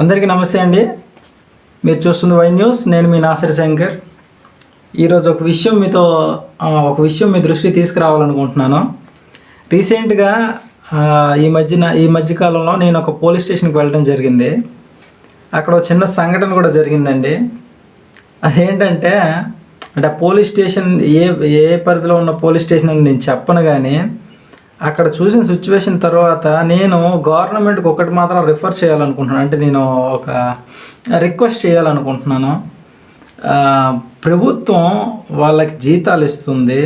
అందరికీ నమస్తే అండి. మీరు చూస్తుంది వై న్యూస్. నేను మీ నాసరి శంకర్. ఈరోజు ఒక విషయం మీతో ఒక విషయం మీ దృష్టికి తీసుకురావాలనుకుంటున్నాను. రీసెంట్గా ఈ మధ్యన ఈ మధ్యకాలంలో నేను ఒక పోలీస్ స్టేషన్కి వెళ్ళడం జరిగింది. అక్కడ ఒక చిన్న సంఘటన కూడా జరిగిందండి. అదేంటంటే అంటే పోలీస్ స్టేషన్ ఏ ఏ పరిధిలో ఉన్న పోలీస్ స్టేషన్ అని నేను చెప్పను కానీ అక్కడ చూసిన సిచ్యువేషన్ తర్వాత నేను గవర్నమెంట్కి ఒకటి మాత్రం రిఫర్ చేయాలనుకుంటున్నాను. అంటే నేను ఒక రిక్వెస్ట్ చేయాలనుకుంటున్నాను. ప్రభుత్వం వాళ్ళకి జీతాలు ఇస్తుంది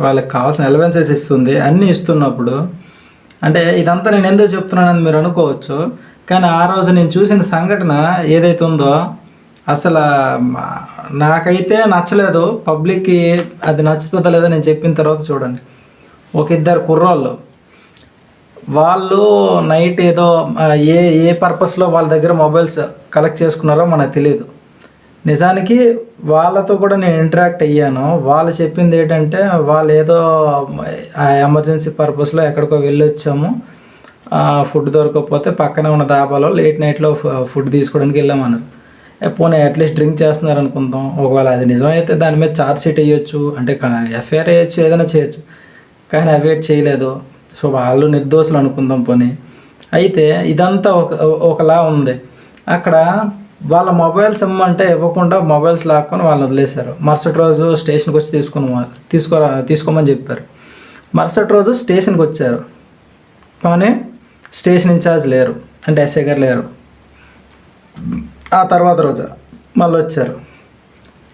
వాళ్ళకి కావాల్సిన ఎలవెన్సెస్ ఇస్తుంది అన్నీ ఇస్తున్నప్పుడు అంటే ఇదంతా నేను ఎందుకు చెప్తున్నానని మీరు అనుకోవచ్చు. కానీ ఆ రోజు నేను చూసిన సంఘటన ఏదైతే ఉందో అసలు నాకైతే నచ్చలేదు. పబ్లిక్కి అది నచ్చుతుందో లేదో నేను చెప్పిన తర్వాత చూడండి. ఒక ఇద్దరు కుర్రోళ్ళు. వాళ్ళు నైట్ ఏదో ఏ ఏ పర్పస్లో వాళ్ళ దగ్గర మొబైల్స్ కలెక్ట్ చేసుకున్నారో మనకు తెలియదు నిజానికి వాళ్ళతో కూడా నేను ఇంటరాక్ట్ అయ్యాను. వాళ్ళు చెప్పింది ఏంటంటే వాళ్ళు ఏదో ఎమర్జెన్సీ పర్పస్లో ఎక్కడికో వెళ్ళి వచ్చాము ఫుడ్ దొరకకపోతే పక్కనే ఉన్న దాబాలో లేట్ నైట్లో ఫుడ్ తీసుకోవడానికి వెళ్ళామన్నారు. పోనీ అట్లీస్ట్ డ్రింక్ చేస్తున్నారు అనుకుందాం. ఒకవేళ అది నిజమైతే దాని మీద ఛార్జ్ షీట్ వేయొచ్చు అంటే ఎఫ్ఐఆర్ వేయచ్చు ఏదైనా చేయొచ్చు. కానీ అవేట్ చేయలేదు. సో వాళ్ళు నిర్దోషులు అనుకుందాం పోనీ. అయితే ఇదంతా ఒక ఒకలా ఉంది. అక్కడ వాళ్ళ మొబైల్స్ ఇమ్మంటే ఇవ్వకుండా మొబైల్స్ లాక్కొని వాళ్ళు వదిలేశారు. మరుసటి రోజు స్టేషన్కి వచ్చి తీసుకుని తీసుకో తీసుకోమని చెప్పారు. మరుసటి రోజు స్టేషన్కి వచ్చారు. కానీ స్టేషన్ ఇన్ఛార్జ్ లేరు. అంటే ఎస్ఐ గారు లేరు. ఆ తర్వాత రోజు మళ్ళీ వచ్చారు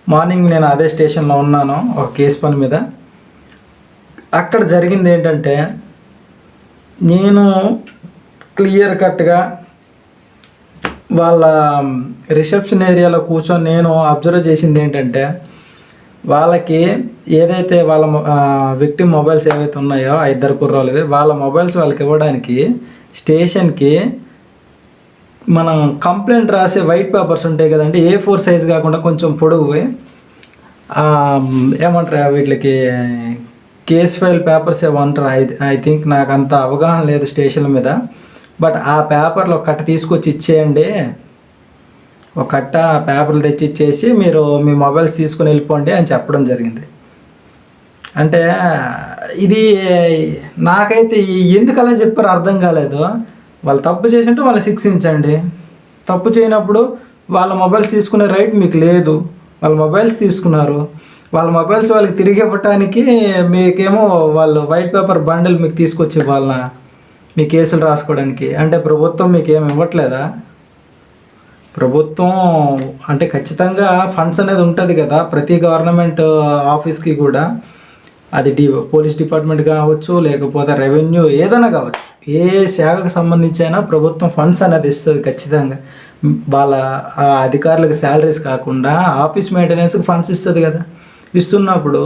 మార్నింగ్ నేను అదే స్టేషన్లో ఉన్నాను. ఒక కేసు పని మీద. అక్కడ జరిగింది ఏంటంటే నేను క్లియర్ కట్గా వాళ్ళ రిసెప్షన్ ఏరియాలో కూర్చొని నేను అబ్జర్వ్ చేసింది ఏంటంటే వాళ్ళకి ఏదైతే వాళ్ళ విక్టిమ్ మొబైల్స్ ఏవైతే ఉన్నాయో ఆ ఇద్దరు కుర్రోళ్ళవి వాళ్ళ మొబైల్స్ వాళ్ళకి ఇవ్వడానికి స్టేషన్కి మనం కంప్లైంట్ రాసే వైట్ పేపర్స్ ఉంటాయి కదండి ఏ ఫోర్ సైజ్ కాకుండా కొంచెం పొడవువి ఏమంటారు వీటికి? కేస్ ఫైల్ పేపర్స్ ఏమో అంటారు ఐ ఐ థింక్ నాకు అంత అవగాహన లేదు స్టేషన్ల మీద. బట్ ఆ పేపర్లు ఒక కట్ట తీసుకొచ్చి ఇచ్చేయండి. ఒక కట్ట ఆ పేపర్లు తెచ్చి ఇచ్చేసి మీరు మీ మొబైల్స్ తీసుకుని వెళ్ళిపోండి అని చెప్పడం జరిగింది. అంటే ఇది నాకైతే ఎందుకలా ఎందుకు అలా అర్థం కాలేదు. వాళ్ళు తప్పు చేసింటే వాళ్ళు శిక్షించండి. తప్పు చేయనప్పుడు వాళ్ళ మొబైల్స్ తీసుకునే రైట్ మీకు లేదు. వాళ్ళ మొబైల్స్ తీసుకున్నారు. వాళ్ళ మొబైల్స్ వాళ్ళకి తిరిగి ఇవ్వటానికి మీకేమో వాళ్ళు వైట్ పేపర్ బండిల్ మీకు తీసుకొచ్చి వాళ్ళ మీ కేసులు రాసుకోవడానికి. అంటే ప్రభుత్వం మీకు ఏమి ఇవ్వట్లేదా? ప్రభుత్వం అంటే ఖచ్చితంగా ఫండ్స్ అనేది ఉంటుంది కదా ప్రతి గవర్నమెంట్ ఆఫీస్కి కూడా. అది డి పోలీస్ డిపార్ట్మెంట్ కావచ్చు లేకపోతే రెవెన్యూ ఏదైనా కావచ్చు. ఏ శాఖకు సంబంధించి అయినా ప్రభుత్వం ఫండ్స్ అనేది ఇస్తుంది ఖచ్చితంగా. వాళ్ళ అధికారులకు శాలరీస్ కాకుండా ఆఫీస్ మెయింటెనెన్స్కి ఫండ్స్ ఇస్తుంది కదా. ఇస్తున్నప్పుడు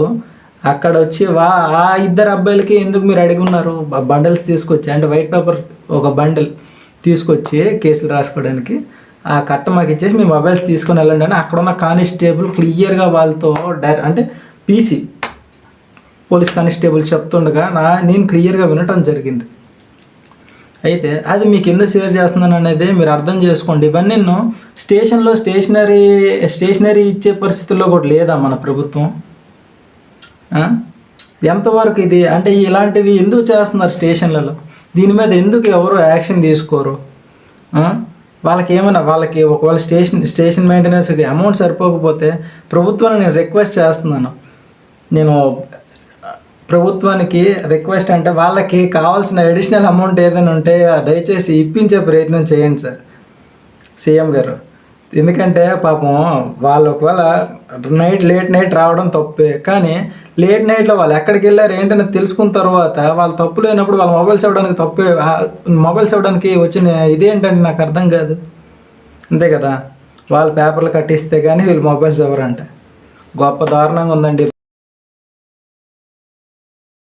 అక్కడ వచ్చి వా ఆ ఇద్దరు అబ్బాయిలకి ఎందుకు మీరు అడిగి ఉన్నారు? బండల్స్ తీసుకొచ్చి అంటే వైట్ పేపర్ ఒక బండిల్ తీసుకొచ్చి కేసులు రాసుకోవడానికి ఆ కట్ట మాకు ఇచ్చేసి మీ మొబైల్స్ తీసుకొని వెళ్ళండి అని అక్కడ ఉన్న కానిస్టేబుల్ క్లియర్గా వాళ్ళతో డైరెక్ట్ అంటే పీసీ పోలీస్ కానిస్టేబుల్ చెప్తుండగా నా నేను క్లియర్గా వినటం జరిగింది. అయితే అది మీకు ఎందుకు షేర్ చేస్తున్నాను అనేది మీరు అర్థం చేసుకోండి. ఇవన్నీ నేను స్టేషన్లో స్టేషనరీ స్టేషనరీ ఇచ్చే పరిస్థితుల్లో కూడా లేదా మన ప్రభుత్వం? ఎంతవరకు ఇది? అంటే ఇలాంటివి ఎందుకు చేస్తున్నారు స్టేషన్లలో దీని మీద ఎందుకు ఎవరు యాక్షన్ తీసుకోరు? వాళ్ళకి ఏమైనా వాళ్ళకి ఒకవేళ స్టేషన్ స్టేషన్ మెయింటెనెన్స్కి అమౌంట్ సరిపోకపోతే ప్రభుత్వాన్ని నేను రిక్వెస్ట్ చేస్తున్నాను. నేను ప్రభుత్వానికి రిక్వెస్ట్ అంటే వాళ్ళకి కావాల్సిన అడిషనల్ అమౌంట్ ఏదైనా ఉంటే దయచేసి ఇప్పించే ప్రయత్నం చేయండి సార్. సీఎం గారు. ఎందుకంటే పాపం వాళ్ళు ఒకవేళ నైట్ లేట్ నైట్ రావడం తప్పే. కానీ లేట్ నైట్లో వాళ్ళు ఎక్కడికి వెళ్ళారు ఏంటని తెలుసుకున్న తర్వాత వాళ్ళు తప్పు లేనప్పుడు వాళ్ళ మొబైల్స్ ఇవ్వడానికి తప్పే మొబైల్స్ ఇవ్వడానికి వచ్చిన ఇదేంటంటే నాకు అర్థం కాదు. అంతే కదా? వాళ్ళు పేపర్లు కట్టిస్తే కానీ వీళ్ళు మొబైల్స్ ఇవ్వరంట. గొప్ప దారుణంగా ఉందండి.